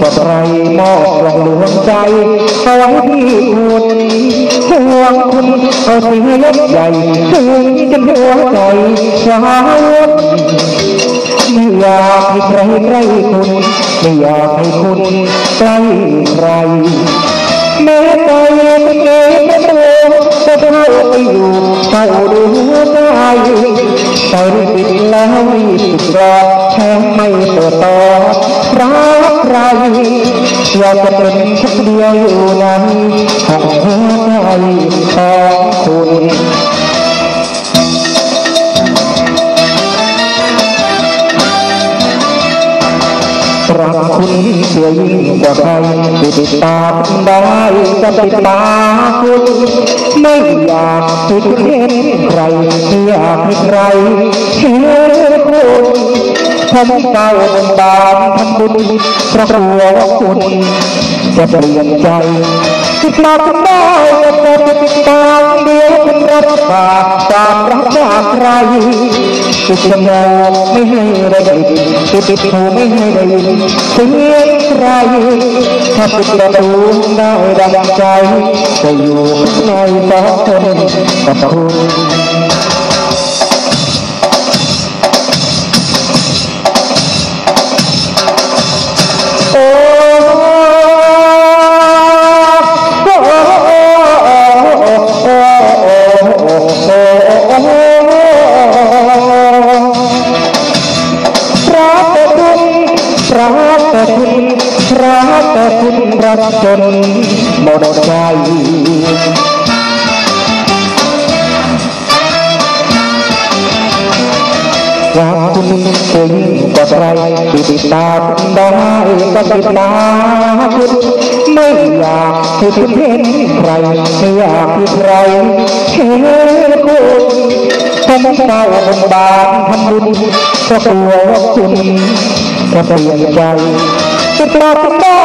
กว่าใครมอบลองดวงใจเอาไว้ที่คุณห่วงคุณเอาเสียเล็กใหญ่ถึงจนหัวใจว้าวไม่อยากให้ใครใกล้คุณไม่อยากให้คุณใกล้ใครแม้ใจเป็นเองก็ตัวจะเข้าไปอยู่เข้าดูได้ใจปิดแล้วไม่ปิดรอแค่ไม่เปิดต่อ ใครอยากจะเป็นสักเดียวอยู่ในห้องหัวใจของคุณรักคุณเสียยิ่งกว่าใครติดตามได้จะติดตาคุณไม่อยากให้คุณเห็นใครไม่อยากให้ใครเห็นคุณ ឈឹងកើបានធមុនប្រកួតគុណតែព្រៀងចៃគិតមកដល់ទៅតាមវាមិនរត់បាតាមរះចាក្រៃទុកចំណោមិនឲ្យរដីទុកធមមិនឲ្យរដីទុកក្រៃថាទុកប្រទូដល់រងចៃទៅយូរស្នើតទៅបតុ แต่คุณพระแต่คุณรักจนหมดใจรักคุณเก่งกว่าใครติดตามได้ก็ติดตามคุณไม่อยากให้คุณเห็นใครไม่อยากให้ใครเห็นคุณผมเฝ้าบนบานทำบุญก็กลัวว่าคุณ จะเปลี่ยนใจติดตามได้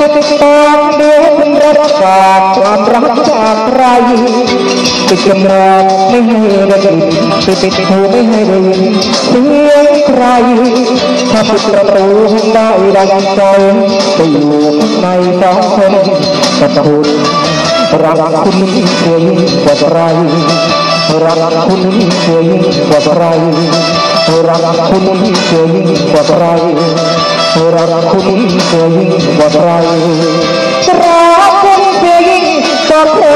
ก็ติดตามเดี๋ยวคุณรับฝาความรักจากใครติดจมูกไม่ให้ได้ยินติดติดหูไม่ให้ได้ยินเสียงใครถ้าปิดประตูได้ดังใจจะอยู่ข้างในสองคนกับคุณรักคุณเสียยิ่งกว่าใครรักคุณเสียกว่าใครรักคุณเคยกว่าใคร รักคุณเสียยิ่งกว่าใคร